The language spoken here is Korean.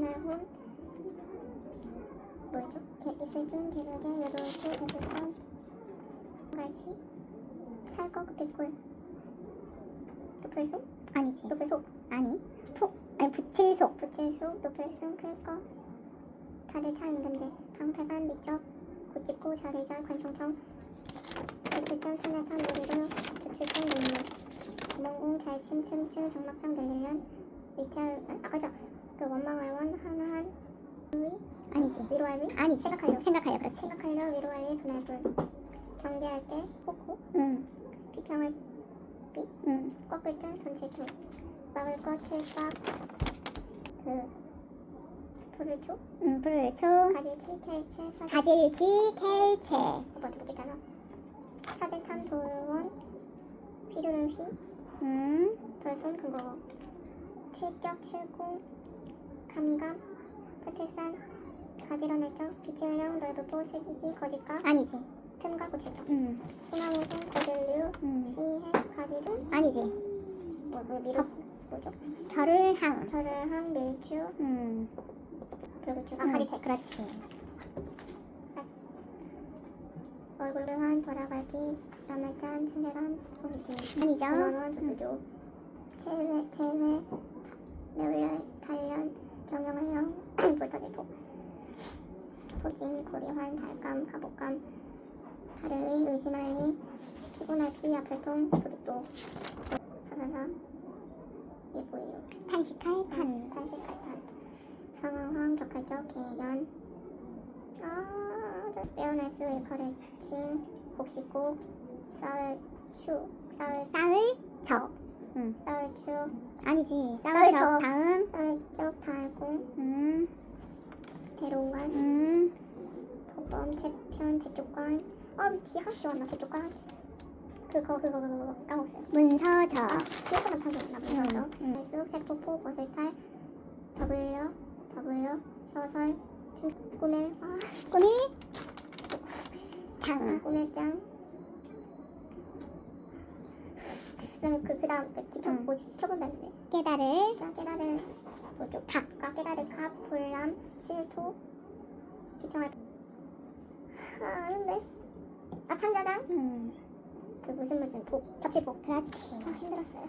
날혼 뭐죠? 개, 있을 중 계속에 여덟수 대불선 갈치 살꺽 백골 노플순? 아니지. 노플속 아니. 폭. 아니 부칠속. 부칠수 노플순 클거 달을 차 임금제 방패간 밑적 고찍고 자리자 관총청 백불전 순회탄 노리루 조출성 눈물 구멍공 잘침 층층 장막장 들리면 밑에 알- 아, 아까죠 그 원망알원 하나 한 위 아니지. 위로할 위 아니지. 생각하려. 생각하려 그렇지. 생각하려 위로할 위 분할 분 경계할 때 호호 응. 비평을 응. 꺾을 줄 던질투 막을 것 칠박 그 불을 줘 응. 불초. 가질치 켈체 사진 가질지 켈체. 오빠 누구잖아 사진탄 돌원 휘두른 휘 응. 돌손 근거 칠격 칠공 가미감 끝을산 가지런의 적 비치울령 넓고 슬기지 거짓가 아니지. 틈과 고칠격 응. 소나무동 거들류 응. 시해 가지룬 아니지. 뭐, 뭐 미로 뭐죠 결을항. 결을항 밀주 응. 불구추 아 응. 가리택 그렇지. 얼굴을 한 돌아가기 남을 짠 친절한 호기심 아니죠. 원원 조수조 체외 체외 매울열 단련 경영을령 볼터지포 포진 고리환 달감 가복감. 다르위 의심할리 피곤할 피 아플통 도둑도. 사사사. 예보이요? 탄식할 탄. 탄식할 탄. 상황황 격할적 개연 아 저- 빼어낼 수 일컬을 친 곡식고 싸울 추 싸울 싸울 적. 응. 추 아니지. 싸울 싸울 적. 적. 다음. 적 달공 응. 대롱관 응. 법범 채편 대쪽관 어 기하 시원나 대쪽관 그거 그거 그거 그거 까먹었어요 문서적. 아 타기였나 보죠 응. 응. 쑥 세포포 거슬탈 더블려 더블려 혀설 춤 꾸밀 아 꾸밀. 장. 꾸밀장 그러면 그 그다음 그 지켜 응. 뭐지 지켜본다는 데. 깨달을. 나 깨달을. 뭐죠 닭과 깨달을. 갑 볼람 실토. 기평할. 아 아는데? 아 참자장? 응. 그 무슨 무슨 복 겹치복. 그렇지. 아 힘들었어요